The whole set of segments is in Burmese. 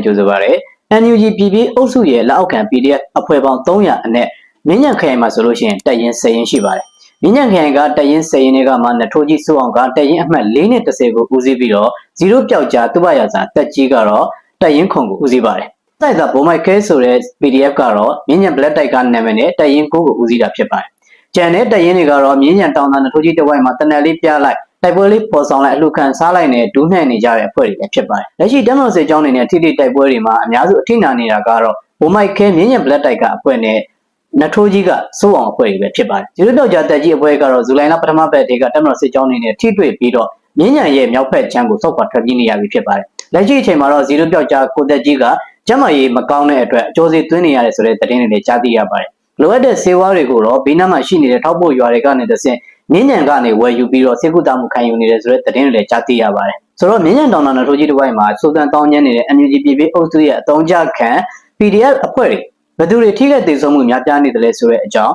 နဲ့ကြိုဆိုပါရစေ။ NUG ပြည်ပြည်အုပ်စုရဲ့လက်အောက်ခံ PDF အဖွဲ့ပေါင်း300အနက်မြင်းညံခရိုင်မှာဆိုလို့ရှိရင်တက်ရင်10ရင်ရှိပါတယ်။မြင်းညံခရိုင်ကတက်ရင်10ရင်တွေကမှနထိုးကြီးစိုးအောင်ကတက်ရင်အမှတ်4နဲ့30ကိုဦးစီးပြီးတော့0ပျောက်ကြားသူ့ဘရစာတက်ကြီးကတော့တက်ရင်ခုံကိုဦးစီးပါတယ်။တိုက်တာဘုံမိုက်ခဲဆိုတဲ့ PDF ကတော့မြင်းညံ black တိုက်ကနာမည်နဲ့တက်ရင်9ကိုဦးစီးတာဖြစ်ပါတယ်။ကျန်တဲ့တက်ရင်တွေကတော့မြင်းညံတောင်သာနထိုးကြီးတစ်ဝိုက်မှာတနက်လေးပြလိုက် တိုက်ပွဲလေးပေါ်ဆောင်လိုက်အလှခံစားလိုက်နဲ့ဒူးနှံ့နေကြတဲ့အဖွဲ့တွေလည်းဖြစ်ပါတယ်။လက်ရှိတမန်စေကျောင်းနေနဲ့ထိထိတိုက်ပွဲတွေမှာအများစုအထိနာနေတာကတော့ဘိုမိုက်ခဲမြင်းညံ black တိုက်ကအဖွဲ့နဲ့နထိုးကြီးကစိုးအောင်အဖွဲ့တွေပဲဖြစ်ပါတယ်။ဒီလိုတော့ကြာတက်ကြီးအဖွဲ့ကတော့ဇူလိုင်လပထမပတ်တွေကတမန်စေကျောင်းနေနဲ့ထိတွေ့ပြီးတော့မြင်းညံရဲ့မြောက်ဖက်ချမ်းကိုစောက်ခွာထွက်ပြေးနေရပြီဖြစ်ပါတယ်။လက်ရှိအချိန်မှာတော့ဇီရိုပြောက်ကြားကိုတက်ကြီးကကျမကြီးမကောင်းတဲ့အတွက်အကျိုးစီသွင်းနေရတယ်ဆိုတဲ့သတင်းတွေလည်းကြားသိရပါတယ်။လိုအပ်တဲ့စေဝါတွေကိုတော့ဘေးနားမှာရှိနေတဲ့ထောက်ပို့ရွာတွေကနေတဆင့် မြင်းညံကနေဝယ်ယူပြီးတော့စေကုသမှုခံယူနေတယ်ဆိုတဲ့သတင်းတွေလည်းကြားသိရပါတယ်။ဆိုတော့မြင်းညံတောင်တာနထိုးကြီးတစ်ဝိုက်မှာစူတန်တောင်းညမ်းနေတဲ့ NUG ပြည်ပြည်အုပ်စုရဲ့အတုံးကြခံ PDF အဖွဲ့တွေဘယ်သူတွေထိခိုက်ဒေဆုံးမှုများပြားနေတယ်လဲဆိုတဲ့အကြောင်း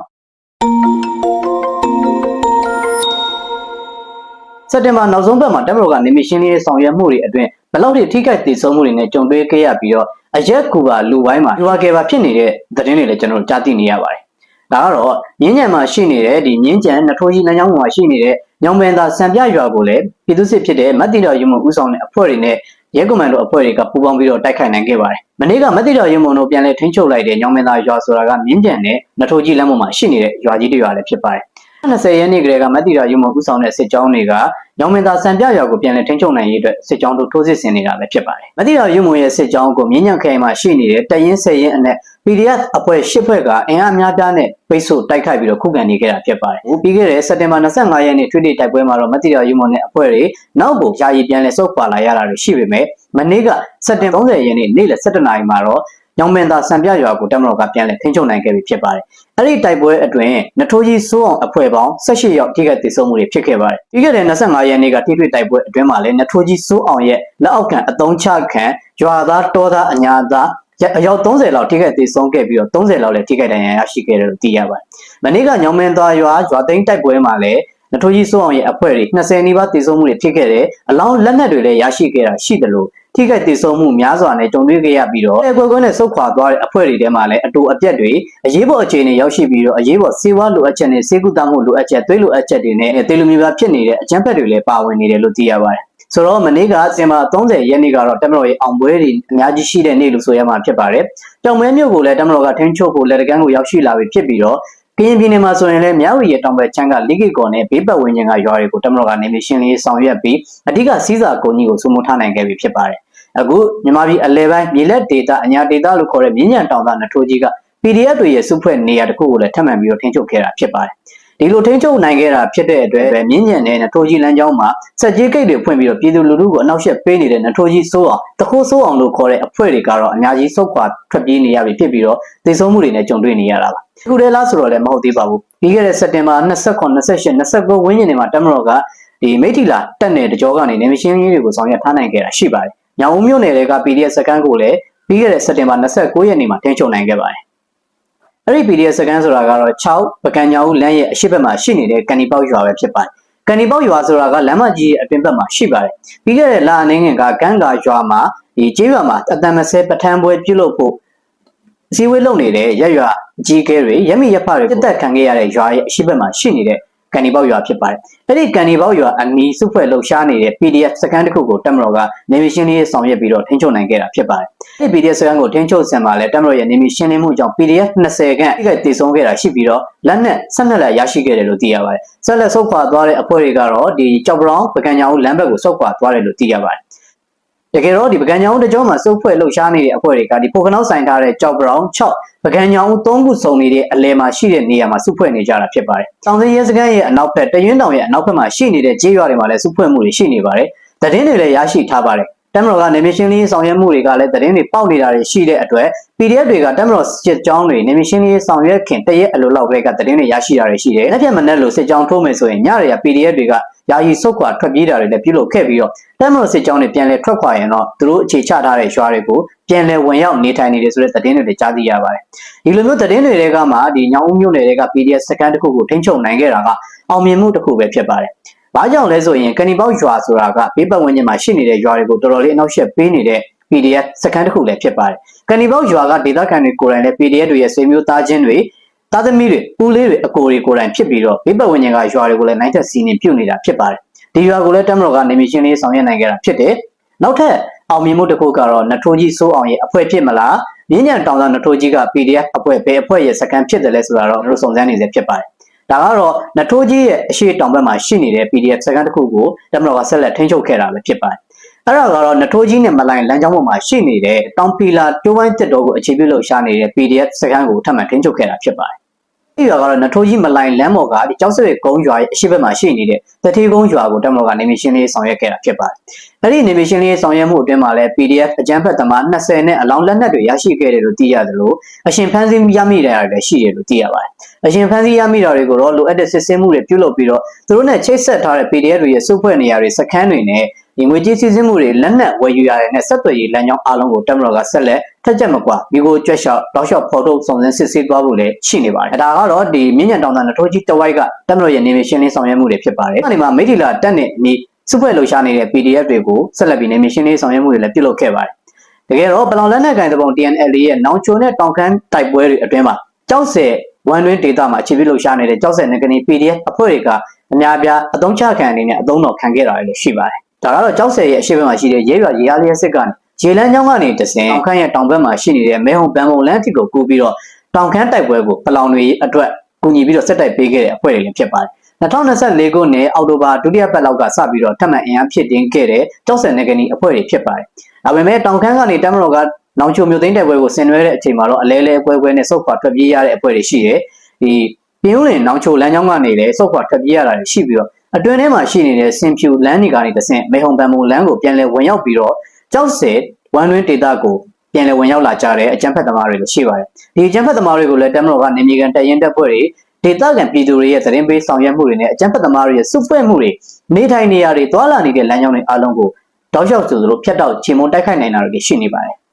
စက်တင်ဘာနောက်ဆုံးပတ်မှာတပ်မတော်ကနေမီရှင်လေးဆောင်ရွက်မှုတွေအတွင်းဘယ်လောက်ထိထိခိုက်ဒေဆုံးမှုတွေနဲ့ကြုံတွေ့ခဲ့ရပြီးတော့အရက်ကူပါလူဝိုင်းမှာရွာကေပါဖြစ်နေတဲ့သတင်းတွေလည်းကျွန်တော်တို့ကြားသိနေရပါတယ်။ ဒါကတော့မြင်းညံမှာရှိနေတဲ့ဒီမြင်းကြံနထိုးကြီးလမ်းကြောင်းမှာရှိနေတဲ့ညောင်ပင်သာစံပြရွာကိုလည်းပြည်သူစစ်ဖြစ်တဲ့မတ်တီတော်ယူမှုဦးဆောင်တဲ့အဖွဲ့တွေနဲ့ရဲကွန်မန်ဒိုအဖွဲ့တွေကပူးပေါင်းပြီးတော့တိုက်ခိုက်နိုင်ခဲ့ပါတယ်။မနေ့ကမတ်တီတော်ယူမှုတို့ပြန်လည်ထိန်းချုပ်လိုက်တဲ့ညောင်ပင်သာရွာဆိုတာကမြင်းကြံနဲ့နထိုးကြီးလမ်းပေါ်မှာရှိနေတဲ့ရွာကြီးတစ်ရွာလည်းဖြစ်ပါတယ်။20ရက်နေ့ကလေးကမတ်တီတော်ယူမှုဦးဆောင်တဲ့စစ်ကြောင်းတွေကညောင်မင်သာစံပြရွာကိုပြန်လည်ထိန်းချုပ်နိုင်ရေးအတွက်စစ်ကြောင်းတို့ထိုးစစ်ဆင်နေတာပဲဖြစ်ပါတယ်။မတိတော်ရုံမွန်ရဲ့စစ်ကြောင်းကိုမြင်းညံခရိုင်မှာရှိနေတဲ့တရင်ဆယ်ရင်အနက် PDF အဖွဲ့၈ဖွဲ့ကအင်အားများပြားနဲ့ပိတ်ဆို့တိုက်ခိုက်ပြီးတော့ခုခံနေခဲ့တာဖြစ်ပါတယ်။ပြီးခဲ့တဲ့စက်တင်ဘာ25ရက်နေ့ထွေထွေတိုက်ပွဲမှာတော့မတိတော်ရုံမွန်နဲ့အဖွဲ့တွေနောက်ပိုယာယီပြန်လည်ဆုတ်ခွာလာရတာတွေရှိပေမဲ့မနေ့ကစက်တင်ဘာ30ရက်နေ့နေ့လယ်17နာရီမှာတော့ညောင်မင်သာစံပြရွာကိုတမတော်ကပြန်လည်ထိန်းချုပ်နိုင်ခဲ့ပြီဖြစ်ပါတယ်။အဲ့ဒီတိုက်ပွဲအတွင်းနထိုးကြီးစိုးအောင်အဖွဲ့ပေါင်း18ယောက်ထိခိုက်ဒေဆုံးမှုတွေဖြစ်ခဲ့ပါတယ်။ပြီးခဲ့တဲ့25ရက်နေ့ကထိတွေ့တိုက်ပွဲအတွင်းမှာလည်းနထိုးကြီးစိုးအောင်ရဲ့လက်အောက်ခံအတုံးချခံရွာသားတောသားအညာသား အယောက်30လောက်ထိခိုက်ဒေဆုံးခဲ့ပြီးတော့30လောက်လည်းထိခိုက်ဒဏ်ရာရရှိခဲ့တယ်လို့သိရပါတယ်။မနေ့ကညောင်မင်သာရွာရွာသိမ်းတိုက်ပွဲမှာလည်းနထိုးကြီးစိုးအောင်ရဲ့အဖွဲ့တွေ20နီးပါးတည်ဆုံမှုတွေဖြစ်ခဲ့တယ်။အလောင်းလက်နက်တွေလည်းရရှိခဲ့တာရှိတယ်လို့ထိခိုက်ဒေဆုံးမှုများစွာနဲ့ကြုံတွေ့ခဲ့ရပြီးတော့အဲကွယ်ကွယ်နဲ့ဆုတ်ခွာသွားတဲ့အဖွဲ့တွေထဲမှာလည်းအတူအပြက်တွေအရေးပေါ်အခြေအနေရောက်ရှိပြီးတော့အရေးပေါ်စေဝါလိုအပ်ချက်နဲ့စေကုသမှုလိုအပ်ချက်သွေးလိုအပ်ချက်တွေနဲ့တေလူမီပါဖြစ်နေတဲ့အကြမ်းဖက်တွေလည်းပါဝင်နေတယ်လို့သိရပါတယ် ဆိုတော့မနေ့ကစင်မာ30ရက်နေ့ကတော့တမတော်ရဲ့အောင်ပွဲတွေအများကြီးရှိတဲ့နေ့လို့ဆိုရမှာဖြစ်ပါတယ်။တောင်မဲမြို့ကိုလည်းတမတော်ကထင်းချုပ်ဖို့လက်တကန်းကိုရောက်ရှိလာပြီဖြစ်ပြီးတော့ကရင်ပြည်နယ်မှာဆိုရင်လည်းမြဝတီရဲ့တောင်ဘက်ချမ်းကလိကိကော်နဲ့ဘေးပတ်ဝန်းကျင်ကရွာတွေကိုတမတော်ကနေမရှင်းလေးဆောင်ရွက်ပြီးအဓိကစီးစာကုန်ကြီးကိုစုမထားနိုင်ခဲ့ပြီဖြစ်ပါတယ်။အခုမြန်မာပြည်အလဲပိုင်းမြေလက်ဒေတာအညာဒေတာလို့ခေါ်တဲ့မြင်းညံတောင်သားနထိုးကြီးက PDF တွေရဲ့စုဖွဲ့နေရာတစ်ခုကိုလည်းထပ်မံပြီးတော့ထိန်းချုပ်ခဲ့တာဖြစ်ပါတယ်။ ဒီလိုထိန်းချုပ်နိုင်ခဲ့တာဖြစ်တဲ့အတွက်မြင်းညံနဲ့နထိုးကြီးလမ်းကြောင်းမှာစက်ကြီးဂိတ်တွေဖွင့်ပြီးတော့ပြည်သူလူထုကိုအနောက်ရှက်ပေးနေတဲ့နထိုးကြီးစိုးအောင်တခိုးစိုးအောင်လို့ခေါ်တဲ့အဖွဲ့တွေကတော့အများကြီးစုခွာထွက်ပြေးနေရပြီဖြစ်ပြီးတော့သေဆုံးမှုတွေနဲ့ကြုံတွေ့နေရတာပါ။အခုတည်းလားဆိုတော့လည်းမဟုတ်သေးပါဘူး။ပြီးခဲ့တဲ့စက်တင်ဘာ29 28 29ဝန်းကျင်တွေမှာတမတော်ကဒီမိထီလာတက်နယ်တကြောကနေနေမရှင်းကြီးတွေကိုဆောင်ရွက်ထားနိုင်ခဲ့တာရှိပါတယ်။ညောင်ဦးမြို့နယ်တွေက PDF စကန်ကိုလည်းပြီးခဲ့တဲ့စက်တင်ဘာ29ရက်နေ့မှာတင်ချုပ်နိုင်ခဲ့ပါတယ်။ အဲ့ဒီ PDF စကန်ဆိုတာကတော့6ပကံညာဦးလမ်းရဲ့အရှိတ်ဘက်မှာရှိနေတဲ့ကန်နီပေါက်ရွာပဲဖြစ်ပါတယ်။ကန်နီပေါက်ရွာဆိုတာကလမ်းမကြီးရဲ့အပြင်ဘက်မှာရှိပါတယ်။ပြီးခဲ့တဲ့လအနေငယ်ကကန်းကာရွာမှာဒီကျေးရွာမှာအတန်မဆဲပထမ်းပွဲပြုလုပ်ဖို့အစည်းအဝေးလုပ်နေတဲ့ရက်ရွာကြီးကဲတွေရမိရဖတွေပြတ်တက်ခံခဲ့ရတဲ့ရွာရဲ့အရှိတ်ဘက်မှာရှိနေတဲ့ ကန်နီပေါက်ရွာဖြစ်ပါတယ်။အဲ့ဒီကန်နီပေါက်ရွာအနီးစုဖွဲ့လှုပ်ရှားနေတဲ့ PDF စကန်တစ်ခုကိုတက်မတော်ကနေမီရှင်းလေးဆောင်ရွက်ပြီးတော့ထိန်းချုပ်နိုင်ခဲ့တာဖြစ်ပါတယ်။အဲ့ဒီ PDF စကန်ကိုထိန်းချုပ်ဆင်မှာလဲတက်မတော်ရဲ့နေမီရှင်းလင်းမှုကြောင့် PDF 20ခန့်အိတ်ကတည်ဆုံးခဲ့တာရှိပြီးတော့လက်နက်ဆက်နက်လက်ရရှိခဲ့တယ်လို့သိရပါတယ်။ဆက်လက်ဆုတ်ခွာသွားတဲ့အဖွဲ့တွေကတော့ဒီကြောက်ပရောင်ပကံညာဦးလမ်းဘက်ကိုဆုတ်ခွာသွားတယ်လို့သိရပါတယ်။ တကယ်တော့ဒီပကံညောင်းတကြောမှာစုပ်ဖွဲ့လှုပ်ရှားနေတဲ့အဖွဲ့တွေကဒီပိုကနောက်ဆိုင်ထားတဲ့ကြောက်ပရောင်6ပကံညောင်း3ခုစုံနေတဲ့အလဲမှာရှိတဲ့နေရာမှာစုဖွဲ့နေကြတာဖြစ်ပါတယ်။တောင်စင်းရဲစခန်းရဲ့အနောက်ဘက်တရွင်းတောင်ရဲ့အနောက်ဘက်မှာရှိနေတဲ့ကြေးရွာတွေမှာလည်းစုဖွဲ့မှုတွေရှိနေပါတယ်။သတင်းတွေလည်းရရှိထားပါတယ်။ တမတော်ကနေမရှင်လေးဆောင်ရွက်မှုတွေကလည်းသတင်းတွေပေါက်နေတာတွေရှိတဲ့အတွက် PDF တွေကတမတော်စစ်ကြောင်းတွေနေမရှင်လေးဆောင်ရွက်ခင်တရက်အလိုလောက်ကလေးကသတင်းတွေရရှိတာတွေရှိတယ်။လက်ပြမနဲ့လို့စစ်ကြောင်းထိုးမယ်ဆိုရင်ညရရ PDF တွေကယာယီဆုတ်ခွာထွက်ပြေးတာတွေလည်းပြုလုပ်ခဲ့ပြီးတော့တမတော်စစ်ကြောင်းတွေပြန်လည်ထွက်ခွာရင်တော့သူတို့အခြေချထားတဲ့ရွာတွေကိုပြန်လည်ဝင်ရောက်နေထိုင်နေတယ်ဆိုတဲ့သတင်းတွေလည်းကြားသိရပါတယ်။ဒီလိုမျိုးသတင်းတွေတွေကမှဒီညောင်ဦးမြို့နယ်တွေက PDF စကန်တစ်ခုကိုထိန်းချုပ်နိုင်ခဲ့တာကအောင်မြင်မှုတစ်ခုပဲဖြစ်ပါတယ်။ ဘာကြောင့်လဲဆိုရင်ကဏီပေါက်ရွာဆိုတာကဘေးပတ်ဝန်းကျင်မှာရှိနေတဲ့ရွာတွေကိုတော်တော်လေးအနောက်ရှက်ပေးနေတဲ့ PDF စကန်တစ်ခုလည်းဖြစ်ပါတယ်။ကန်ဒီပေါက်ရွာကဒေသခံတွေကိုယ်တိုင်လည်း PDF တွေရဲ့ဆွေမျိုးသားချင်းတွေသားသမီးတွေဦးလေးတွေအကိုတွေကိုယ်တိုင်ဖြစ်ပြီးတော့ဘေးပတ်ဝန်းကျင်ကရွာတွေကိုလည်းနိုင်သက်စီးနေပြုတ်နေတာဖြစ်ပါတယ်။ဒီရွာကိုလည်းတမတော်ကနေမီရှင်းလေးဆောင်ရွက်နိုင်ခဲ့တာဖြစ်တယ်။နောက်ထပ်အောင်မြင်မှုတစ်ခုကတော့နထိုးကြီးစိုးအောင်ရဲ့အဖွဲ့ဖြစ်မလားမြင်းညံတောင်သာနထိုးကြီးက PDF အဖွဲ့ဘယ်အဖွဲ့ရဲ့စကန်ဖြစ်တယ်လဲဆိုတာတော့ကျွန်တော်စုံစမ်းနေစေဖြစ်ပါတယ်။ ဒါကတော့နထိုးကြီးရဲ့အရှိတောင်ဘက်မှာရှိနေတဲ့ PDF စကန်တစ်ခုကိုတမတော်ကဆက်လက်ထိန်းချုပ်ခဲ့တာပဲဖြစ်ပါတယ်။အဲ့ဒါကတော့နထိုးကြီးနဲ့မလိုင်းလမ်းကြောင်းပေါ်မှာရှိနေတဲ့တောင်ပီလာတိုးဝိုင်းတက်တော်ကိုအခြေပြုလို့ရှာနေတဲ့ PDF စကန်ကိုထပ်မံထိန်းချုပ်ခဲ့တာဖြစ်ပါတယ်။ဒီရွာကတော့နထိုးကြီးမလိုင်းလမ်းပေါ်ကဒီကျောက်ဆွေကုန်းရွာရဲ့အရှိဘက်မှာရှိနေတဲ့တတိကုန်းရွာကိုတမတော်ကနေမီရှင်းလေးဆောင်ရွက်ခဲ့တာဖြစ်ပါတယ်။အဲ့ဒီနေမီရှင်းလေးဆောင်ရွက်မှုအတွင်းမှာလည်း PDF အကြမ်းဖက်သမား20နဲ့အလောင်းလက်နက်တွေရရှိခဲ့တယ်လို့သိရတယ်လို့အရှင်ဖန်းစင်းရမိတယ်ရတယ်ရှိတယ်လို့သိရပါတယ်။ အရှင်ဖန်းစင်းရမိတာတွေကိုတော့လိုအပ်တဲ့စစ်ဆေးမှုတွေပြုလုပ်ပြီးတော့သူတို့နဲ့ချိတ်ဆက်ထားတဲ့ PDF တွေရဲ့စုဖွဲ့နေရာတွေစခန်းတွေနဲ့ဒီငွေကြေးစီးဆင်းမှုတွေလက်နက်ဝယ်ယူရတဲ့နဲ့ဆက်သွယ်ရေးလမ်းကြောင်းအားလုံးကိုတက်မတော်ကဆက်လက်ထက်ချက်မကွာမိကိုကြွက်လျှောက်တောက်လျှောက်ဖော်ထုတ်စုံစမ်းစစ်ဆေးသွားဖို့လည်းရှိနေပါတယ်။ဒါကတော့ဒီမြင့်ညံတောင်တန်နထိုးကြီးတဝိုက်ကတက်မတော်ရဲ့နေမရှင်းလင်းဆောင်ရွက်မှုတွေဖြစ်ပါတယ်။အဲဒီမှာမိထီလာတက်နဲ့နေစုဖွဲ့လှူရှားနေတဲ့ PDF တွေကိုဆက်လက်ပြီးနေမရှင်းလင်းဆောင်ရွက်မှုတွေလည်းပြုလုပ်ခဲ့ပါတယ်။တကယ်တော့ပလောင်လက်နက်ကင်တပုံ TNL ရဲ့နောင်ချိုနဲ့တောင်ခမ်းတိုက်ပွဲတွေအတွင်းမှာကြောက်စဲ ဝန်တွင်းဒေတာမှာအခြေပြုလှူရှားနေတဲ့ကြောက်စဲနဂနီ PDF အဖွဲ့တွေကအများပြားအသုံးချခံအနေနဲ့အသုံးတော်ခံခဲ့တာလည်းရှိပါတယ်။ဒါကတော့ကြောက်စဲရဲ့အရှိဘက်မှာရှိတဲ့ရဲရွာရေအားလျက်စစ်ကနေရေလန်းချောင်းကနေတဆင်တောင်ခမ်းရဲ့တောင်ဘက်မှာရှိနေတဲ့မဲဟုံပန်းပုံလမ်းထိကိုကူးပြီးတော့တောင်ခမ်းတိုက်ပွဲကိုပလောင်တွေအတွက်ကူညီပြီးတော့ဆက်တိုက်ပေးခဲ့တဲ့အဖွဲ့တွေလည်းဖြစ်ပါတယ်။2024ခုနှစ်အောက်တိုဘာဒုတိယပတ်လောက်ကစပြီးတော့ထပ်မံအင်အားဖြစ်တင်ခဲ့တဲ့ကြောက်စံနေကနီအဖွဲ့တွေဖြစ်ပါတယ်။ဒါပေမဲ့တောင်ခမ်းကနေတမတော်က နောင်ချိုမျိုးသိန်းတိုက်ပွဲကိုဆင်နွှဲတဲ့အချိန်မှာတော့အလဲလဲအပွဲပွဲနဲ့စုတ်ခွာထွက်ပြေးရတဲ့အဖွဲ့တွေရှိတယ်။ဒီပြင်းဦးလင်နောင်ချိုလမ်းကြောင်းကနေလည်းစုတ်ခွာထွက်ပြေးရတာတွေရှိပြီးတော့အတွင်းထဲမှာရှိနေတဲ့စင်ဖြူလမ်းတွေကနေတဆင့်မေဟုံပန်မုံလမ်းကိုပြန်လည်ဝင်ရောက်ပြီးတော့ကြောက်စဲဝမ်တွင်းဒေတာကိုပြန်လည်ဝင်ရောက်လာကြတဲ့အကြမ်းဖက်သမားတွေလည်းရှိပါတယ်။ဒီအကြမ်းဖက်သမားတွေကိုလည်းတမတော်ကနေမြေကန်တရင်တပ်ဖွဲ့တွေဒေသခံပြည်သူတွေရဲ့သတင်းပေးဆောင်ရွက်မှုတွေနဲ့အကြမ်းဖက်သမားတွေရဲ့စုဖွဲ့မှုတွေနေထိုင်နေရာတွေတွာလာနေတဲ့လမ်းကြောင်းတွေအားလုံးကိုတောက်လျှောက်ဆိုသလိုဖျက်တောက်ချေမုံတိုက်ခိုက်နိုင်တာတွေရှိနေပါတယ်။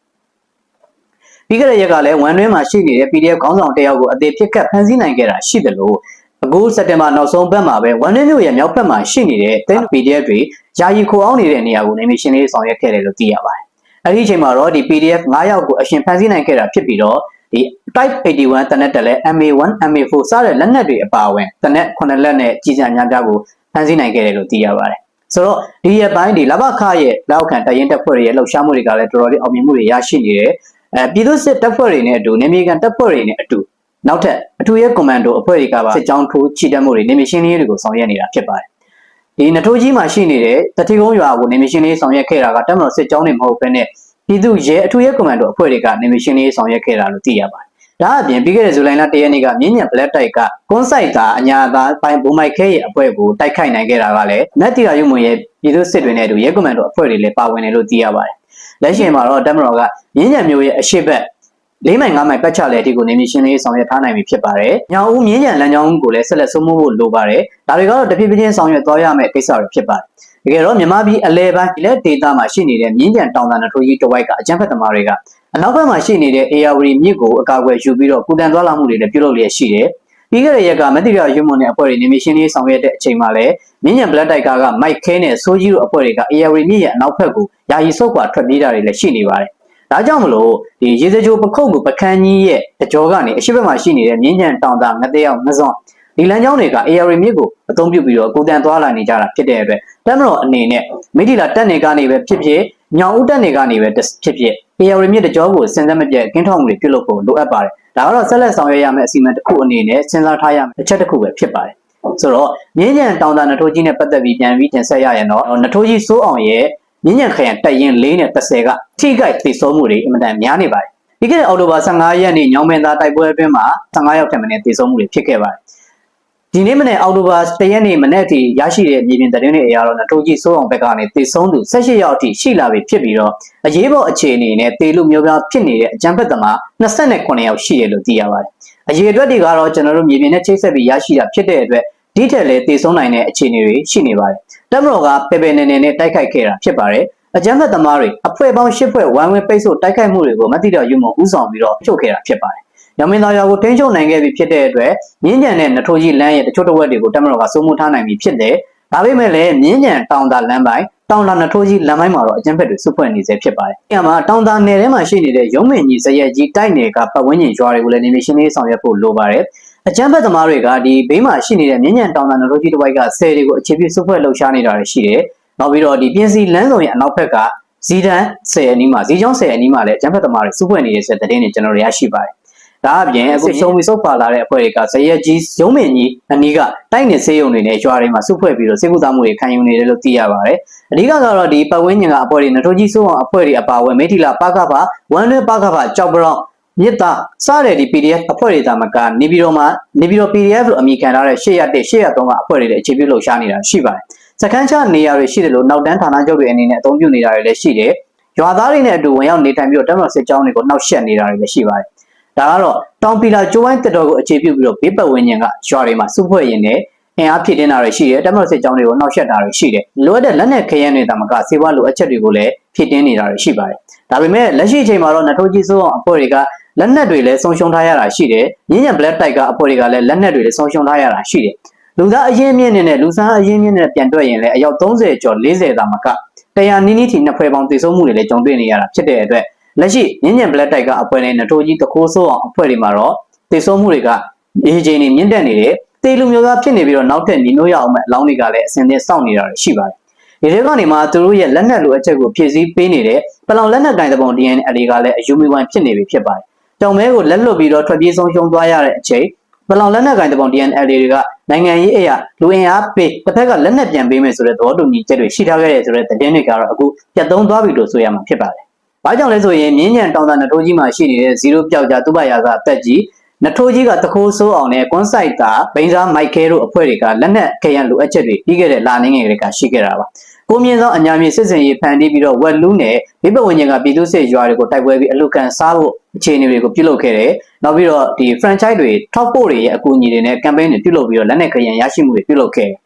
ပြီးခဲ့တဲ့ရက်ကလည်းဝန်တွင်းမှာရှိနေတဲ့ PDF ခေါင်းဆောင်တယောက်ကိုအသေးဖြစ်ခတ်ဖမ်းဆီးနိုင်ခဲ့တာရှိတယ်လို့အခုစက်တင်ဘာနောက်ဆုံးပတ်မှာပဲဝန်တွင်းမြို့ရဲ့မြောက်ဘက်မှာရှိနေတဲ့တင်း PDF တွေယာယီခိုအောင်နေတဲ့နေရာကိုနေမရှင်းလေးဆောင်ရွက်ခဲ့တယ်လို့သိရပါတယ်။အဲဒီအချိန်မှာတော့ဒီ PDF 9ယောက်ကိုအရှင်ဖမ်းဆီးနိုင်ခဲ့တာဖြစ်ပြီးတော့ဒီ type 81တနက်တက်လဲ MA1 MA4 စတဲ့လက်နက်တွေအပါအဝင်တနက်9လက်နဲ့ကြီးစံများပြားကိုဖမ်းဆီးနိုင်ခဲ့တယ်လို့သိရပါတယ်။ဆိုတော့ဒီရက်ပိုင်းဒီလဘခရဲ့လောက်ခံတရင်တပ်ဖွဲ့တွေရဲ့လှုပ်ရှားမှုတွေကလည်းတော်တော်လေးအောင်မြင်မှုတွေရရှိနေတယ်။ အဲပြည်သူစစ်တပ်ဖွဲ့တွေနဲ့အတူနေမြေကန်တပ်ဖွဲ့တွေနဲ့အတူနောက်ထပ်အထူးရဲကွန်မန်ဒိုအဖွဲ့တွေကပါစစ်ကြောင်းထိုးချီတက်မှုတွေနေမြေရှင်းလင်းရေးတွေကိုဆောင်ရွက်နေတာဖြစ်ပါတယ်။ဒီနထိုးကြီးမှာရှိနေတဲ့တတိကုန်းရွာကိုနေမြေရှင်းလင်းရေးဆောင်ရွက်ခဲ့တာကတပ်မတော်စစ်ကြောင်းတွေမဟုတ်ဘဲနဲ့ပြည်သူရဲအထူးရဲကွန်မန်ဒိုအဖွဲ့တွေကနေမြေရှင်းလင်းရေးဆောင်ရွက်ခဲ့တာလို့သိရပါတယ်။ဒါအပြင်ပြီးခဲ့တဲ့ဇူလိုင်လ၁ရက်နေ့ကမြင်းညံဘလက်တိုက်ကကွန်ဆိုင်တာအညာသားပိုင်ဘုံမိုက်ခဲရဲ့အဖွဲ့ကိုတိုက်ခိုက်နိုင်ခဲ့တာကလည်းနက်တီယာရုံမွန်ရဲ့ပြည်သူစစ်တွေနဲ့အတူရဲကွန်မန်ဒိုအဖွဲ့တွေလည်းပါဝင်တယ်လို့သိရပါတယ်။ လက်ရှိမှာတော့တပ်မတော်ကမြင်းညံမျိုးရဲ့အရှိတ်လေးမိုင်ငါးမိုင်ပတ်ချလဲအထိကိုနေမီရှင်းလေးဆောင်ရွက်ထားနိုင်ပြီဖြစ်ပါတယ်။ညောင်ဦးမြင်းညံလမ်းကြောင်းကိုလည်းဆက်လက်ဆုံးမဖို့လိုပါတယ်။ဒါတွေကတော့တဖြည်းဖြည်းချင်းဆောင်ရွက်သွားရမယ့်ကိစ္စတွေဖြစ်ပါတယ်။တကယ်တော့မြန်မာပြည်အလဲပိုင်းလက်ဒေတာမှာရှိနေတဲ့မြင်းညံတောင်တန်းထိုးကြီးတဝိုက်ကအကြမ်းဖက်သမားတွေကအနောက်ဘက်မှာရှိနေတဲ့ ARD မြစ်ကိုအကာအကွယ်ယူပြီးတော့ကုတန်သွားလာမှုတွေလည်းပြုလုပ်လျက်ရှိတယ်။ ပြီးခဲ့တဲ့ရက်ကမက်တီရီယယ်ယူမွန်နဲ့အဖွဲ့တွေနေမီရှင်းလေးဆောင်ရွက်တဲ့အချိန်မှာလည်းမြင်းညံဘလက်တိုက်ကာကမိုက်ခဲနဲ့ဆိုးကြီးတို့အဖွဲ့တွေက ARD မြစ်ရဲ့အနောက်ဘက်ကိုယာယီဆုတ်ခွာထွက်ပြေးတာတွေလည်းရှိနေပါတယ်။ဒါကြောင့်မလို့ဒီရေစကြိုပခုတ်ကိုပကန်းကြီးရဲ့တကြောကနေအရှိဘက်မှာရှိနေတဲ့မြင်းညံတောင်တာငတဲ့အောင်ငစွန်ဒီလမ်းကြောင်းတွေက AR မြစ်ကိုအသုံးပြုပြီးတော့ကိုတန်သွားလာနေကြတာဖြစ်တဲ့အတွက်တက်မတော်အနေနဲ့မိဒီလာတက်နေကနေပဲဖြစ်ဖြစ် ညောင်ဦးတက်နေကနေပဲဖြစ်ဖြစ် AR မြစ်တကြောကိုစဉ်းစားမပြတ်ကင်းထောက်မှုတွေပြုလုပ်ဖို့လိုအပ်ပါတယ်ဒါကတော့ဆက်လက်ဆောင်ရွက်ရမယ့်အစီအမံတစ်ခုအနေနဲ့စဉ်းစားထားရမယ့်အချက်တစ်ခုပဲဖြစ်ပါတယ်ဆိုတော့မြင်းညံတောင်တာနထိုးကြီးနဲ့ပတ်သက်ပြီးပြန်ပြီးတင်ဆက်ရရင်တော့နထိုးကြီးစိုးအောင်ရဲ့မြင်းညံခရိုင်တက်ရင်၄နဲ့30ကထိခိုက်သိဆုံးမှုတွေအင်မတန်များနေပါတယ်ပြီးခဲ့တဲ့အောက်တိုဘာ15ရက်နေ့ညောင်မင်းသားတိုက်ပွဲအတွင်းမှာ15ရောက်ထက်မနည်းသေဆုံးမှုတွေဖြစ်ခဲ့ပါတယ် ဒီနေ့မနေ့အောက်တိုဘာ10ရက်နေ့မနေ့အထိရရှိတဲ့မြေပြင်သတင်းတွေအရတော့နထိုးကြီးစိုးအောင်ဘက်ကနေသေဆုံးသူ18ရောက်အထိရှိလာပြီဖြစ်ပြီးတော့အရေးပေါ်အခြေအနေနဲ့တေလူမျိုးပြားဖြစ်နေတဲ့အကြမ်းဖက်သမား29ယောက်ရှိရလို့သိရပါတယ်။အရေးအတွက်တွေကတော့ကျွန်တော်တို့မြေပြင်နဲ့ချိတ်ဆက်ပြီးရရှိတာဖြစ်တဲ့အတွက်ဒီထက်လည်းသေဆုံးနိုင်တဲ့အခြေအနေတွေရှိနေပါတယ်။တပ်မတော်ကပေပေနေနေနဲ့တိုက်ခိုက်ခဲ့တာဖြစ်ပါတယ်။အကြမ်းဖက်သမားတွေအဖွဲ့ပေါင်း၈ဖွဲ့ဝိုင်းဝန်းပိတ်ဆို့တိုက်ခိုက်မှုတွေကိုမတိတော့ယူမဥဆောင်ပြီးတော့ချုပ်ခဲ့တာဖြစ်ပါတယ်။ ညမင်းသားရွာကိုထိန်းချုပ်နိုင်ခဲ့ပြီဖြစ်တဲ့အတွက်မြင်းကြံတဲ့နထိုးကြီးလမ်းရဲ့တချို့တစ်ဝက်တွေကိုတပ်မတော်ကစိုးမိုးထားနိုင်ပြီဖြစ်တယ်။ဒါပေမဲ့လည်းမြင်းကြံတောင်တာလမ်းပိုင်းတောင်လာနထိုးကြီးလမ်းပိုင်းမှာတော့အကြမ်းဖက်တွေစုဖွဲ့နေစေဖြစ်ပါတယ်။အဲဒီမှာတောင်သာနယ်ထဲမှာရှိနေတဲ့ရုံးမင်ကြီးဇရက်ကြီးတိုက်နယ်ကပတ်ဝန်းကျင်ရွာတွေကိုလည်းနေမရှင်းလေးဆောင်ရွက်ဖို့လိုပါတယ်။အကြမ်းဖက်သမားတွေကဒီဘေးမှာရှိနေတဲ့မြင်းညံတောင်သာနထိုးကြီးတစ်ဝိုက်ကဆယ်တွေကိုအခြေပြုစုဖွဲ့လှုပ်ရှားနေတာတွေရှိတယ်။နောက်ပြီးတော့ဒီပြင်စီလမ်းဆောင်ရဲ့အနောက်ဘက်ကဇီဒန်ဆယ်အနီးမှာဇီချောင်းဆယ်အနီးမှာလည်းအကြမ်းဖက်သမားတွေစုဖွဲ့နေတဲ့ဆိုတဲ့သတင်းတွေကျွန်တော်တို့ရရှိပါတယ်။ ဒါအပြင်အခုရှုံမီစုပ်ပါလာတဲ့အဖွဲ့တွေကဇရက်ကြီးရုံးမင်ကြီးအနီးကတိုက်နယ်စေးရုံတွေနဲ့ရွာတွေမှာစုဖွဲ့ပြီးတော့စေကူသားမှုတွေခံယူနေတယ်လို့သိရပါတယ်။အဓိကကတော့ဒီပတ်ဝန်းကျင်ကအဖွဲ့တွေနထိုးကြီးစိုးအောင်အဖွဲ့တွေအပါအဝင်မေထီလာပကဖဝမ်တွဲပကဖကြောက်ပရောင်မြစ်သားစတဲ့ဒီ PDF အဖွဲ့တွေတာမကနေပြီးတော့မှနေပြီးတော့ PDF လို့အမည်ခံထားတဲ့8ရက်1 8ရက်3ကအဖွဲ့တွေလည်းအခြေပြုလှုပ်ရှားနေတာရှိပါတယ်။စကန်ချနေရာတွေရှိတယ်လို့နောက်တန်းဌာနချုပ်တွေအနေနဲ့အသုံးပြုနေတာတွေလည်းရှိတယ်။ရွာသားတွေနဲ့အတူဝင်ရောက်နေထိုင်ပြီးတော့တမန်စစ်ကြောင်းတွေကိုနှောက်ယှက်နေတာတွေလည်းရှိပါတယ်။ ဒါကတော့တောင်ပီလာကျိုးဝိုင်းတက်တော်ကိုအခြေပြုပြီးတော့ဘေးပတ်ဝန်းကျင်ကရွာတွေမှာစုဖွဲ့ရင်းနဲ့အင်အားဖြစ်တင်တာတွေရှိတယ်တမန်စစ်ကြောင်းတွေကိုနှောက်ယှက်တာတွေရှိတယ်လိုအပ်တဲ့လက်နက်ခဲယမ်းတွေတာမကစေဝါလိုအပ်ချက်တွေကိုလည်းဖြစ်တင်နေတာတွေရှိပါတယ်ဒါပေမဲ့လက်ရှိအချိန်မှာတော့နထိုးကြီးစိုးအောင်အဖွဲ့တွေကလက်နက်တွေလည်းဆုံးရှုံးထားရတာရှိတယ်ညဉ့်ညံ black တိုက်ကအဖွဲ့တွေကလည်းလက်နက်တွေလည်းဆုံးရှုံးထားရတာရှိတယ်လူသားအရင်းမြင့်နဲ့လူစားအရင်းမြင့်နဲ့ပြန်တွက်ရင်လည်းအယောက်30ကျော်40တာမကတရားနီးနီးထီနှစ်ဖွဲပေါင်းတည်ဆုံမှုတွေလည်းကြုံတွေ့နေရတာဖြစ်တဲ့အတွက် လက်ရှိညဉ့်ညံ black တိုက်ကအဖွဲ့နဲ့နထိုးကြီးတခိုးစိုးအောင်အဖွဲ့တွေမှာတော့တည်ဆုံမှုတွေကအေဂျင်တွေမြင့်တက်နေတယ်တေလူမျိုးသားဖြစ်နေပြီးတော့နောက်ထပ်ညီမျိုးရအောင်မဲ့အလောင်းတွေကလည်းအစင်သင်းစောင့်နေတာရှိပါတယ်ဒီတွေကနေမှသူတို့ရဲ့လက်နက်လိုအပ်ချက်ကိုဖြည့်ဆည်းပေးနေတဲ့ပလောင်လက်နက်ကင်တပုံ DNA ကလည်းအယူမီဝိုင်ဖြစ်နေပြီဖြစ်ပါတယ်။တောင်မဲကိုလက်လွတ်ပြီးတော့ထွက်ပြေးဆုံးရှုံးသွားရတဲ့အချိန်ပလောင်လက်နက်ကင်တပုံ DNA တွေကနိုင်ငံရေးအရာလူအင်အားပေးတစ်ဖက်ကလက်နက်ပြန်ပေးမယ်ဆိုတဲ့သဘောတူညီချက်တွေရှိထားခဲ့တဲ့ဆိုတဲ့သတင်းတွေကတော့အခုပြတ်သုံးသွားပြီလို့ဆိုရမှာဖြစ်ပါတယ်။ ဘာကြောင့်လဲဆိုရင်မြင်းညံတောင်သာနထိုးကြီးမှာရှိနေတဲ့ဇီရိုပျောက်ကြားသူ့ဘရာဇာအသက်ကြီးနထိုးကြီးကတခိုးဆိုးအောင်နဲ့ကွန်ဆိုင်တာဘိန်းစားမိုက်ခဲတို့အဖွဲ့တွေကလက်နက်ခဲယံလိုအပ်ချက်တွေပြီးခဲ့တဲ့လာနေငယ်တွေကရှိခဲ့တာပါကိုမြင့်ဆောင်အညာမြေစစ်စင်ရေးဖန်တီးပြီးတော့ဝက်လူးနဲ့မိဘဝင်ကြီးကပြည်သူ့စစ်ရွာတွေကိုတိုက်ပွဲပြီးအလူကန်စားဖို့အခြေအနေတွေကိုပြုလုပ်ခဲ့တယ်နောက်ပြီးတော့ဒီ franchise တွေ top ပို့တွေရဲ့အကူအညီတွေနဲ့ campaign တွေပြုလုပ်ပြီးတော့လက်နက်ခဲယံရရှိမှုတွေပြုလုပ်ခဲ့တယ်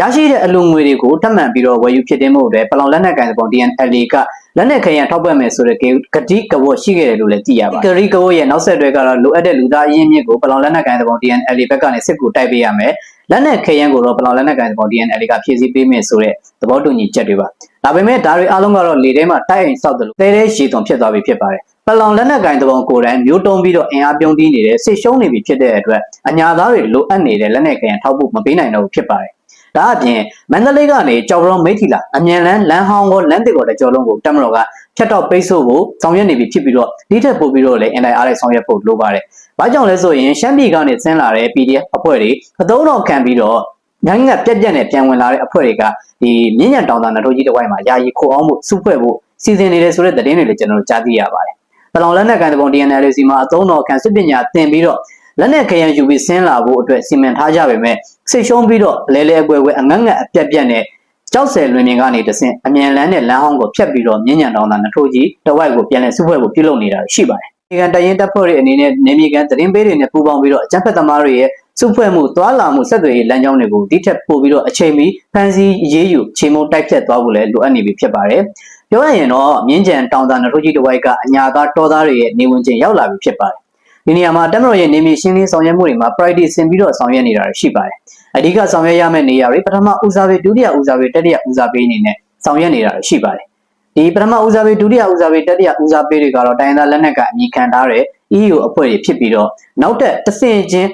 ရရှိတဲ့အလူငွေတွေကိုတတ်မှန်ပြီးတော့ဝယ်ယူဖြစ်တင်မှုတွေပလောင်လက်နက်ကန်စပုံ DNL က လက်နက်ခဲယံထောက်ပံ့မယ်ဆိုတဲ့ဂတိကဝတ်ရှိခဲ့တယ်လို့လည်းသိရပါတယ်။ဂတိကဝတ်ရဲ့နောက်ဆက်တွဲကတော့လိုအပ်တဲ့လူသားအရင်းမြစ်ကိုပလောင်လက်နက်ကန်စပုံ DNL ဘက်ကနေစစ်ကူတိုက်ပေးရမယ်။လက်နက်ခဲယံကိုတော့ပလောင်လက်နက်ကန်စပုံ DNL ကဖြည့်ဆည်းပေးမယ်ဆိုတဲ့သဘောတူညီချက်တွေပါ။ဒါပေမဲ့ဒါတွေအားလုံးကတော့လေထဲမှာတိုက်အိမ်ဆောက်တယ်လို့တဲတဲရှည်သွန်ဖြစ်သွားပြီဖြစ်ပါတယ်။ပလောင်လက်နက်ကန်တပုံကိုယ်တိုင်မျိုးတုံးပြီးတော့အင်အားပြုံးတီးနေတဲ့စစ်ရှုံးနေပြီဖြစ်တဲ့အတွက်အညာသားတွေလိုအပ်နေတဲ့လက်နက်ခဲယံထောက်ဖို့မပေးနိုင်တော့ဘူးဖြစ်ပါတယ်။ ဒါအပြင်မန္တလေးကနေကြောက်ရောမိထီလာအမြန်လန်းလမ်းဟောင်းကိုလမ်းတစ်ကိုတကြောလုံးကိုတက်မတော်ကဖြတ်တော့ပိတ်ဆို့ဖို့ဆောင်ရွက်နေပြီဖြစ်ပြီးတော့ဒီထက်ပိုပြီးတော့လည်း NIR ရဲ့ဆောင်ရွက်ဖို့လိုပါတယ်။ဘာကြောင့်လဲဆိုရင်ရှမ်းပြည်ကနေဆင်းလာတဲ့ PDF အဖွဲ့တွေအသုံးတော်ခံပြီးတော့နိုင်ငံပြက်ပြက်နဲ့ပြန်ဝင်လာတဲ့အဖွဲ့တွေကဒီမြင့်ညံတောင်သာနထိုးကြီးတစ်ဝိုင်းမှာယာယီခိုအောင်မှုစုဖွဲ့ဖို့စီစဉ်နေတယ်ဆိုတဲ့သတင်းတွေလည်းကျွန်တော်တို့ကြားသိရပါတယ်။ပလောင်လက်နက်ကန်တပုံ DNL စီမှာအသုံးတော်ခံစစ်ပညာသင်ပြီးတော့လက်နက်ခရံယူပြီးဆင်းလာဖို့အတွက်စီမံထားကြပေမဲ့ စိတ်ရှုံးပြီးတော့လဲလဲအကွယ်ကွယ်အငတ်ငတ်အပြက်ပြက်နဲ့ကြောက်ဆယ်လွင်မြင်ကနေတဆင့်အမြန်လန်းတဲ့လမ်းဟောင်းကိုဖြတ်ပြီးတော့မြင်းညံတောင်သာနထိုးကြီးတဝိုက်ကိုပြန်လည်စုဖွဲ့ဖို့ပြုလုပ်နေတာရှိပါတယ်။ဒီကတရင်တပ်ဖွဲ့တွေအနေနဲ့နေမြေကန်သတင်းပေးတွေနဲ့ပူးပေါင်းပြီးတော့အကြမ်းဖက်သမားတွေရဲ့စုဖွဲ့မှုသွာလာမှုဆက်သွယ်ရေးလမ်းကြောင်းတွေကိုဒီထက်ပိုပြီးတော့အချိန်မီဖန်စီရေးယူချိန်မုံတိုက်ဖြတ်သွားဖို့လည်းလိုအပ်နေပြီဖြစ်ပါတယ်။ပြောရရင်တော့မြင်းကြံတောင်သာနထိုးကြီးတဝိုက်ကအညာသားတောသားတွေရဲ့နေဝင်ခြင်းရောက်လာပြီဖြစ်ပါတယ်။ဒီနေရာမှာတက်မတော်ရဲ့နေမြေရှင်းလင်းဆောင်ရွက်မှုတွေမှာ priority ဆင်ပြီးတော့ဆောင်ရွက်နေတာရှိပါတယ်။ အဓိကဆောင်ရွက်ရမယ့်နေရာတွေပထမဦးစားပေးဒုတိယဦးစားပေးတတိယဦးစားပေးအနေနဲ့ဆောင်ရွက်နေတာရှိပါတယ်။ဒီပထမဦးစားပေးဒုတိယဦးစားပေးတတိယဦးစားပေးတွေကတော့တိုင်းသားလက်နက်ကအမိခံထားတဲ့ EU အဖွဲ့တွေဖြစ်ပြီးတော့နောက်တက်တဆင့်ချင်း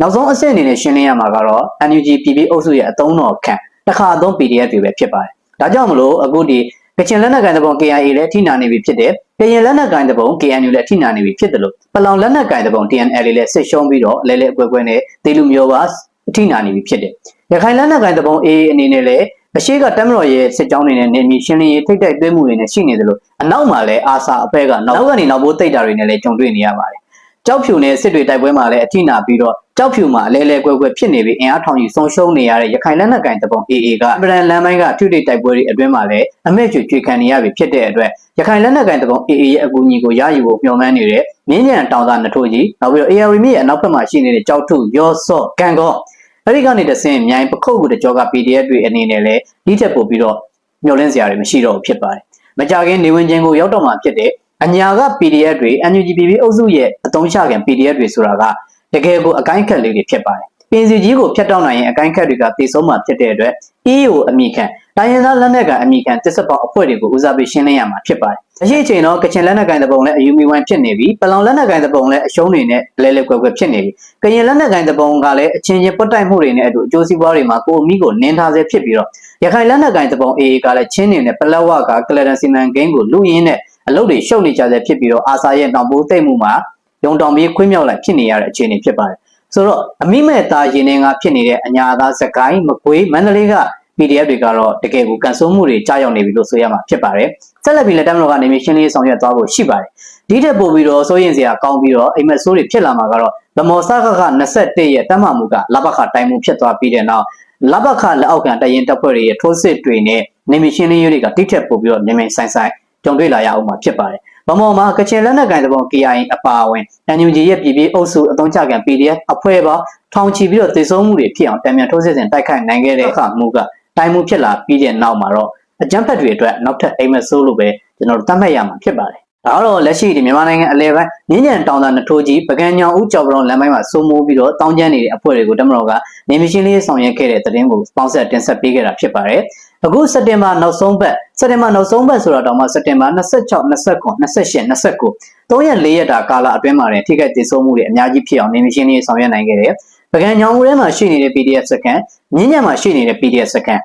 နောက်ဆုံးအဆင့်အနေနဲ့ရှင်းလင်းရမှာကတော့ NUG PP အုပ်စုရဲ့အသုံးတော်ခံတစ်ခါသုံး PDF တွေပဲဖြစ်ပါတယ်။ဒါကြောင့်မလို့အခုဒီကချင်လက်နက်ကိုင်တပုံ KIA လည်းထိနာနေပြီဖြစ်တယ်။ကရင်လက်နက်ကိုင်တပုံ KNU လည်းထိနာနေပြီဖြစ်တယ်လို့ပလောင်လက်နက်ကိုင်တပုံ TNL လည်းစစ်ရှုံးပြီးတော့လဲလဲအကွက်ကွက်နဲ့ဒေလူမျိုးပါ အထိနာနေပြီဖြစ်တယ်။ရခိုင်လက်နက်ကိုင်တပုံ AA အနေနဲ့လည်းအရှိကတမတော်ရဲ့စစ်ကြောင်းတွေနဲ့နေမြေရှင်းလင်းရေးထိတ်တိုက်တွဲမှုတွေနဲ့ရှိနေတယ်လို့အနောက်မှာလည်းအာစာအဖက်ကနောက်ကနေနောက်ဘိုးတိတ်တာတွေနဲ့လည်းကြုံတွေ့နေရပါတယ်။ကြောက်ဖြူနဲ့စစ်တွေတိုက်ပွဲမှာလည်းအထိနာပြီးတော့ကြောက်ဖြူမှာအလဲလဲကွဲကွဲဖြစ်နေပြီးအင်အားထောင်ယူဆုံးရှုံးနေရတဲ့ရခိုင်လက်နက်ကိုင်တပုံ AA ကဗရန်လမ်းပိုင်းကထွေထိပ်တိုက်ပွဲတွေအတွင်းမှာလည်းအမဲကျွေကျွေခံနေရပြီဖြစ်တဲ့အတွက်ရခိုင်လက်နက်ကိုင်တပုံ AA ရဲ့အကူအညီကိုရယူဖို့မျှော်မှန်းနေတဲ့မြင်းညံတောင်သာနထိုးကြီးနောက်ပြီးတော့ AR မြစ်ရဲ့အနောက်ဘက်မှာရှိနေတဲ့ကြောက်ထုရော့ဆော့ကန်ကော အဲ့ဒီကနေတဆင့်မြိုင်ပခုတ်ကူတကြောက PDF တွေအနေနဲ့လည်းဒီထက်ပိုပြီးတော့မျှော်လင့်စရာတွေမရှိတော့ဘူးဖြစ်ပါတယ်မကြခင်နေဝင်ချင်းကိုရောက်တော့မှဖြစ်တဲ့အညာက PDF တွေ NUGPP အုပ်စုရဲ့အတုံးချခံ PDF တွေဆိုတာကတကယ်ကိုအကိုင်းခက်လေးတွေဖြစ်ပါတယ် ပင်စီကြီးကိုဖျက်တောက်နိုင်ရင်အကိုင်းခက်တွေကတည်ဆုံးမှာဖြစ်တဲ့အတွက် EU အမိခံတိုင်းရင်းသားလက်နက်ကန်အမိခံတစ်စက်ပေါက်အဖွဲ့တွေကိုဦးစားပေးရှင်းလင်းရမှာဖြစ်ပါတယ်။အရှိအချိန်တော့ကချင်လက်နက်ကန်တပုံနဲ့အယူမီဝမ်ဖြစ်နေပြီးပလောင်လက်နက်ကန်တပုံလည်းအရှုံးတွေနဲ့လဲလဲကွယ်ကွယ်ဖြစ်နေပြီ။ကရင်လက်နက်ကန်တပုံကလည်းအချင်းချင်းပွတ်တိုက်မှုတွေနဲ့အတူအကျိုးစီးပွားတွေမှာကိုအမိကိုနင်းထားစေဖြစ်ပြီးတော့ရခိုင်လက်နက်ကန်တပုံ AA ကလည်းချင်းနေနဲ့ပလက်ဝကကလဒန်စီမံကိန်းကိုလူရင်းနဲ့အလုပ်တွေရှုပ်နေကြစေဖြစ်ပြီးတော့အာစာရဲ့နောက်ပိုးသိမ့်မှုမှာရုံတောင်ပြီးခွင့်မြောက်လိုက်ဖြစ်နေရတဲ့အခြေအနေဖြစ်ပါတယ်။ ဆိုတော့အမိမဲ့သားရင်နေကဖြစ်နေတဲ့အညာသားစကိုင်းမကွေးမန္တလေးက PDF တွေကတော့တကယ်ကိုကန်ဆိုးမှုတွေကြားရောက်နေပြီလို့ဆိုရမှာဖြစ်ပါတယ်။ဆက်လက်ပြီးလက်တမတော်ကနေမြေရှင်းလေးဆောင်ရွက်သွားဖို့ရှိပါတယ်။ဒီထက်ပိုပြီးတော့စိုးရင်စရာကောင်းပြီးတော့အိမ်မက်ဆိုးတွေဖြစ်လာမှာကတော့ဗမော်စကက21ရဲ့တမ်းမာမှုကလဘခတိုင်မှုဖြစ်သွားပြီးတဲ့နောက်လဘခလက်အောက်ခံတရင်တပ်ဖွဲ့တွေရဲ့ထိုးစစ်တွေနဲ့နေမြေရှင်းလေးတွေကတိထက်ပိုပြီးတော့မြင်မြင်ဆိုင်ဆိုင်ကြုံတွေ့လာရအောင်မှာဖြစ်ပါတယ်။ ဗမော်မှာကချင်လက်နက်ကိုင်သဘော KIA အပါအဝင် NUG ရဲ့ပြည်ပြည်အုပ်စုအသုံးချခံ PDF အဖွဲ့ပါထောင်ချီပြီးတော့တည်ဆုံမှုတွေဖြစ်အောင်တံမြန်ထိုးစစ်ဆင်တိုက်ခိုက်နိုင်ခဲ့တဲ့အခါမှုကတိုင်းမှုဖြစ်လာပြီးတဲ့နောက်မှာတော့အကြမ်းဖက်တွေအတွက်နောက်ထပ်အိမ်မက်ဆိုးလို့ပဲကျွန်တော်တို့သတ်မှတ်ရမှာဖြစ်ပါတယ်။ဒါကတော့လက်ရှိဒီမြန်မာနိုင်ငံအလဲပိုင်းမြင်းညံတောင်သာနထိုးကြီးပကံညောင်ဦးကျော်ပရောလမ်းပိုင်းမှာစိုးမိုးပြီးတော့တောင်းကျမ်းနေတဲ့အဖွဲ့တွေကိုတမတော်ကနေမရှင်လေးဆောင်ရွက်ခဲ့တဲ့သတင်းကိုပေါင်းဆက်တင်ဆက်ပေးခဲ့တာဖြစ်ပါတယ်။ အခုစက်တင်ဘာနောက်ဆုံးပတ်စက်တင်ဘာနောက်ဆုံးပတ်ဆိုတာတော့မှစက်တင်ဘာ26 29 28 29 3ရက်4ရက်တာကာလအတွင်းမှာတင်ထိခိုက်ဒေဆုံးမှုတွေအများကြီးဖြစ်အောင်နေမရှင်လေးဆောင်ရွက်နိုင်ခဲ့တယ်။ပကံညောင်ဦးထဲမှာရှိနေတဲ့ PDF စကန်မြင်းညံမှာရှိနေတဲ့ PDF စကန်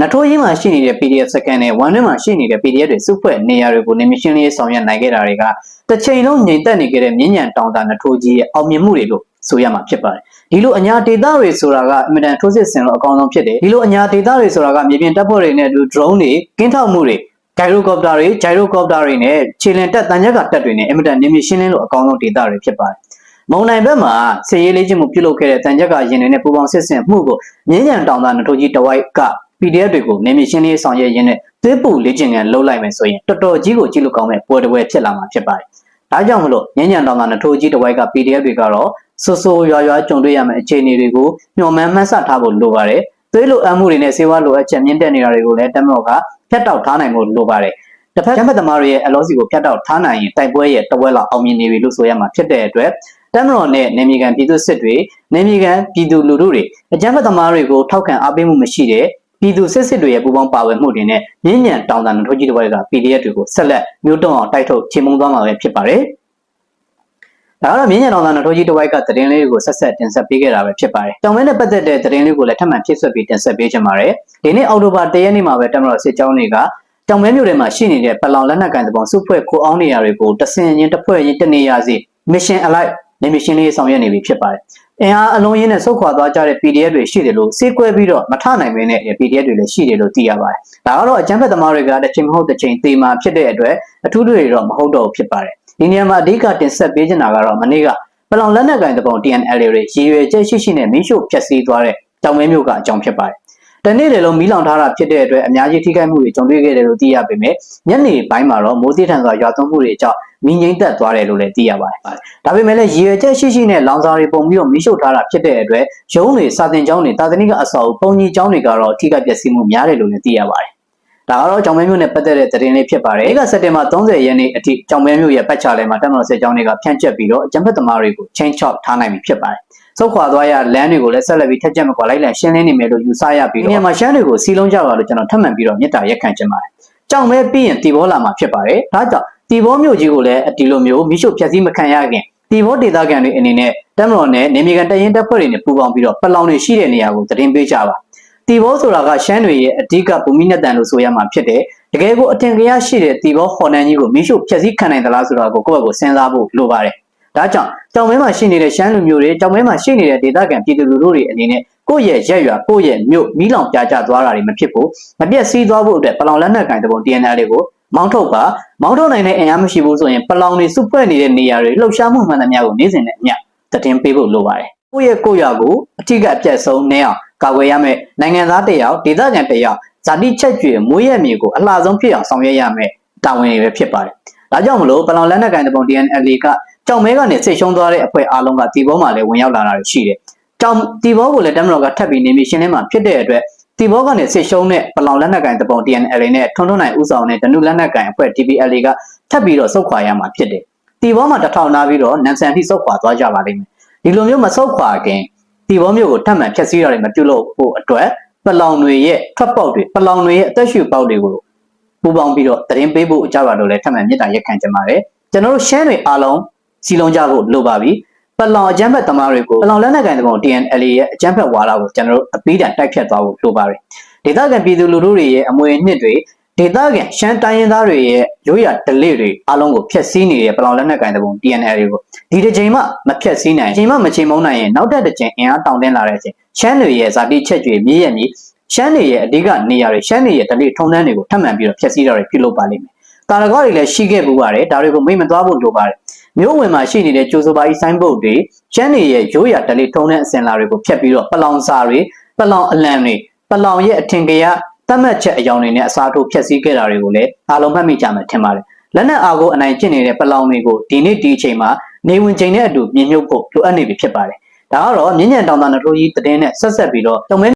နထိုးရင်းမှာရှိနေတဲ့ PDF စကန်နဲ့ဝန်ထဲမှာရှိနေတဲ့ PDF တွေစုဖွဲ့နေရာတွေကိုနေမရှင်လေးဆောင်ရွက်နိုင်ခဲ့တာတွေကတစ်ချိန်လုံးငြိမ်သက်နေခဲ့တဲ့မြင်းညံတောင်တာနထိုးကြီးရဲ့အောင်မြင်မှုတွေလို့ဆိုရမှာဖြစ်ပါတယ် ဒီလိုအညာဒေတာတွေဆိုတာကအင်မတန်ထိုးစစ်ဆင်လို့အကောင်းဆုံးဖြစ်တယ်ဒီလိုအညာဒေတာတွေဆိုတာကမြေပြင်တပ်ဖွဲ့တွေနဲ့အတူ drone တွေကင်းထောက်မှုတွေ gyrocopter တွေ gyrocopter တွေနဲ့ခြေလင်တက်တန်ချက်ကတပ်တွေနဲ့အင်မတန်နေမြေရှင်းလင်းလို့အကောင်းဆုံးဒေတာတွေဖြစ်ပါတယ်မုံနိုင်ဘက်မှာဆေးရေးလေးချင်းမှုပြုလုပ်ခဲ့တဲ့တန်ချက်ကရင်တွေနဲ့ပူပေါင်းစစ်ဆင်မှုကိုမြင်းညံတောင်တာနထိုးကြီးတဝိုက်က PDF တွေကိုနေမြေရှင်းလင်းဆောင်ရွက်ရင်းနဲ့သွေးပူလေ့ကျင့်ကန်လုပ်လိုက်မယ်ဆိုရင်တော်တော်ကြီးကိုကြည့်လို့ကောင်းမဲ့ပွဲတစ်ပွဲဖြစ်လာမှာဖြစ်ပါတယ်။ ဒါကြောင့်မလို့ညဉ့်ညံတောင်ကနထိုးကြီးတစ်ဝိုက်က PDF တွေကတော့ဆိုးဆိုးရွာရွာကြုံတွေ့ရမယ့်အခြေအနေတွေကိုညှော်မှန်းမှန်းဆထားဖို့လိုပါတယ်။သွေးလိုအပ်မှုတွေနဲ့ဆေးဝါးလိုအပ်ချက်မြင့်တက်နေတာတွေကိုလည်းတမတော်ကဖြတ်တောက်ထားနိုင်ဖို့လိုပါတယ်။တစ်ဖက်ကျမ်းဖတ်သမားတွေရဲ့အလောစီကိုဖြတ်တောက်ထားနိုင်ရင်တိုက်ပွဲရဲ့တဝက်လောက်အောင်မြင်နေပြီလို့ဆိုရမှာဖြစ်တဲ့အတွက်တမတော်နဲ့နေမြေကန်ပြည်သူစစ်တွေနေမြေကန်ပြည်သူလူထုတွေအကြမ်းဖက်သမားတွေကိုထောက်ခံအားပေးမှုမရှိတဲ့ ပြည်သူစစ်စစ်တွေရဲ့ပူးပေါင်းပါဝင်မှုတွေနဲ့မြင်းညံတောင်တန်ထိုးကြီးတစ်ဝက်က PDF တွေကိုဆက်လက်မျိုးတုံအောင်တိုက်ထုတ်ချေမှုန်းသွားမှာပဲဖြစ်ပါတယ်။ဒါကတော့မြင်းညံတောင်တန်ထိုးကြီးတစ်ဝက်ကသတင်းလေးတွေကိုဆက်ဆက်တင်ဆက်ပေးခဲ့တာပဲဖြစ်ပါတယ်။တောင်မဲနဲ့ပတ်သက်တဲ့သတင်းလေးကိုလည်းထပ်မံဖြည့်ဆွတ်ပြီးတင်ဆက်ပေးချင်ပါတယ်။ဒီနေ့အောက်တိုဘာ၁ရက်နေ့မှာပဲတမတော်စစ်ကြောင်းတွေကတောင်မဲမြို့ထဲမှာရှိနေတဲ့ပလောင်လက်နက်ကန်တပုံစုဖွဲ့ခိုအောင်နေရာတွေကိုတဆင်ရင်တစ်ဖွဲ့ချင်းတနေရာစီမစ်ရှင်အလိုက်နေမရှင်လေးဆောင်ရွက်နေပြီဖြစ်ပါတယ်။ အင်အားအလုံးရင်းနဲ့ဆုတ်ခွာသွားကြတဲ့ PDF တွေရှိတယ်လို့စေကွဲပြီးတော့မထနိုင်မင်းနဲ့ PDF တွေလည်းရှိတယ်လို့သိရပါတယ်။ဒါကတော့အကြမ်းဖက်သမားတွေကတစ်ချိန်မဟုတ်တစ်ချိန်သေမှာဖြစ်တဲ့အတွက်အထူးတွေတော့မဟုတ်တော့ဖြစ်ပါတယ်။ဒီနေရာမှာအဓိကတင်ဆက်ပေးချင်တာကတော့မနေ့ကပလောင်လက်နက်ကင်တပုံ TNL တွေရည်ရွယ်ချက်ရှိရှိနဲ့မင်းရှို့ဖျက်ဆီးသွားတဲ့တောင်မဲမျိုးကအကြောင်းဖြစ်ပါတယ်။ တနေ့လေလုံးမီးလောင်ထားတာဖြစ်တဲ့အတွက်အများကြီးထိခိုက်မှုတွေကြုံတွေ့ခဲ့တယ်လို့သိရပေမဲ့ညနေပိုင်းမှာတော့မိုးတိထန်စွာရွာသွန်းမှုတွေကြောင့်မီးငိမ့်သက်သွားတယ်လို့လည်းသိရပါတယ်။ဒါပေမဲ့လည်းရည်ရွယ်ချက်ရှိရှိနဲ့လောင်စာတွေပုံပြီးတော့မီးရှို့ထားတာဖြစ်တဲ့အတွက်ရုံးတွေစာသင်ကျောင်းတွေတာသနိကအဆောက်ပုံကြီးကျောင်းတွေကတော့ထိခိုက်ပျက်စီးမှုများတယ်လို့လည်းသိရပါတယ်။ဒါကတော့ကြောင်မဲမြို့နဲ့ပတ်သက်တဲ့သတင်းလေးဖြစ်ပါတယ်။ဧကစက်တင်ဘာ30ရက်နေ့အထိကြောင်မဲမြို့ရဲ့ပတ်ချလဲမှာတက်မတော်စစ်ကြောင်းတွေကဖြန့်ကျက်ပြီးတော့အကြံဖက်သမားတွေကိုချင်းချောက်ထားနိုင်ပြီဖြစ်ပါတယ်။ ဆုတ်ခွာသွားရလမ်းတွေကိုလည်းဆက်လက်ပြီးထက်ချက်မကွာလိုက်လံရှင်းလင်းနေမယ်လို့ယူဆရပြီးတော့ဒီနေရာမှာရှမ်းတွေကိုစီလုံးကြပါလို့ကျွန်တော်ထပ်မံပြီးတော့မြစ်တာရက်ခံချင်ပါတယ်။ကြောင်မဲပြီးရင်တီဘောလာမှာဖြစ်ပါတယ်။ဒါကြောင့်တီဘောမြို့ကြီးကိုလည်းဒီလိုမျိုးမိရှုဖြတ်စည်းမခံရခင်တီဘောဒေသခံတွေအနေနဲ့တက်မတော်နဲ့နေမြေကန်တရင်တပ်ဖွဲ့တွေနဲ့ပူးပေါင်းပြီးတော့ပလောင်တွေရှိတဲ့နေရာကိုသတင်းပေးကြပါတီဘောဆိုတာကရှမ်းတွေရဲ့အဓိကဘူမိနက်တန်လို့ဆိုရမှာဖြစ်တယ်တကယ်ကိုအထင်ကရရှိတဲ့တီဘောဟော်နန်ကြီးကိုမိရှုဖြတ်စည်းခံနိုင်သလားဆိုတာကိုကိုယ့်ဘက်ကိုစဉ်းစားဖို့လိုပါတယ် ဒါကြောင့်တောင်မဲမှာရှိနေတဲ့ရှမ်းလူမျိုးတွေတောင်မဲမှာရှိနေတဲ့ဒေသခံပြည်သူလူထုတွေအနေနဲ့ကိုယ့်ရဲ့ရက်ရွာကိုယ့်ရဲ့မြို့မီးလောင်ပြကြသွားတာတွေမဖြစ်ဘူးမပြည့်စည်သွားဖို့အတွက်ပလောင်လက်နက်ကင်တပုံ TNL တွေကိုမောင်းထုတ်ကမောင်းထုတ်နိုင်တဲ့အင်အားမရှိဘူးဆိုရင်ပလောင်တွေစုဖွဲ့နေတဲ့နေရာတွေလှုပ်ရှားမှုမှန်သမျှကိုနေ့စဉ်နဲ့အမျှသတင်းပေးဖို့လိုပါတယ်ကိုယ့်ရဲ့ကိုယ့်ရွာကိုအထီးကအပြတ်ဆုံးနေအောင်ကာကွယ်ရမယ်နိုင်ငံသားတယောက်ဒေသခံတယောက်ဇာတိချက်ကျွေမွေးရမြေကိုအလှဆုံးဖြစ်အောင်ဆောင်ရွက်ရမယ်တာဝန်တွေပဲဖြစ်ပါတယ်ဒါကြောင့်မလို့ပလောင်လက်နက်ကိုင်တပုံ DNL က ကြောင်မဲကနေစိတ်ရှုံးသွားတဲ့အဖွဲ့အားလုံးကတီဘောမှာလည်းဝင်ရောက်လာတာရှိတယ်ကြောင်တီဘောကိုလည်းတမတော်ကထပ်ပြီးနေပြီးရှင်းလင်းမှာဖြစ်တဲ့အတွက်တီဘောကနေစစ်ရှုံးတဲ့ပလောင်လက်နက်ကင်တပုံ TNL နဲ့ထွန်းထွန်းနိုင်ဥဆောင်တဲ့ဒနုလက်နက်ကင်အဖွဲ့ TPL ကထပ်ပြီးတော့စုတ်ခွာရမှာဖြစ်တယ်။တီဘောမှာတစ်ထောင်နာပြီးတော့နန်ဆန်ထိစုတ်ခွာသွားကြပါလိမ့်မယ်။ဒီလိုမျိုးမစုတ်ခွာခင်တီဘောမျိုးကိုထပ်မံဖျက်ဆီးတာတွေမပြုလုပ်ဖို့အတွက်ပလောင်တွေရဲ့ထွက်ပေါက်တွေပလောင်တွေရဲ့အသက်ရှူပေါက်တွေကိုပူပေါင်းပြီးတော့သတင်းပေးဖို့အကြပါလို့လည်းထပ်မံမြစ်တာရက်ခံကြပါတယ်ကျွန်တော်တို့ရှမ်းတွေအားလုံး စီလုံးကြဖို့လိုပါပြီပလောင်အကြမ်းဖက်သမားတွေကိုပလောင်လက်နက်ကိုင်တဲ့ပုံ TNL ရဲ့အကြမ်းဖက်ဝါဒကိုကျွန်တော်တို့အပိဓာတိုက်ဖြတ်သွားဖို့လိုပါတယ်ဒေသခံပြည်သူလူထုတွေရဲ့အမွေအနှစ်တွေဒေသခံရှမ်းတိုင်းရင်းသားတွေရဲ့ရိုးရာဓလေ့တွေအားလုံးကိုဖျက်ဆီးနေတဲ့ပလောင်လက်နက်ကိုင်တဲ့ပုံ TNL တွေကိုဒီတစ်ချိန်မှမဖျက်ဆီးနိုင်ချိန်မှမချိန်မုန်းနိုင်ရင်နောက်တစ်တစ်ချိန်အင်အားတောင်းတင်းလာတဲ့အချိန်ရှမ်းတွေရဲ့ဇာတိချက်ကျွေမြည်ရမြည်ရှမ်းတွေရဲ့အဓိကနေရာတွေရှမ်းတွေရဲ့ဓလေ့ထုံးတမ်းတွေကိုထပ်မံပြီးတော့ဖျက်ဆီးတာတွေပြုလုပ်ပါလိမ့်မယ်။တာရကောတွေလည်းရှိခဲ့ပူပါတယ်ဒါတွေကိုမိတ်မသွားဖို့လိုပါတယ်။ မြို့ဝင်မှာရှိနေတဲ့ကျိုးစပါးဤဆိုင်းဘုတ်တွေရှမ်းတွေရဲ့ရိုးရာဓလေ့ထုံးတမ်းအစဉ်လာတွေကိုဖျက်ပြီးတော့ပလောင်စာတွေပလောင်အလံတွေပလောင်ရဲ့အထင်ကရတတ်မှတ်ချက်အယောင်တွေနဲ့အစားထိုးဖျက်ဆီးခဲ့တာတွေကိုလည်းအားလုံးမှတ်မိကြမှာထင်ပါတယ်။လက်နက်အားကိုအနိုင်ကျင့်နေတဲ့ပလောင်တွေကိုဒီနေ့ဒီအချိန်မှာနေဝင်ချိန်နဲ့အတူမြင်မြုပ်ဖို့လိုအပ်နေပြီဖြစ်ပါတယ်။ဒါကတော့မြင့်ညံတောင်တာနထိုးကြီးတည်င်းနဲ့ဆက်ဆက်ပြီးတော့တုံမဲ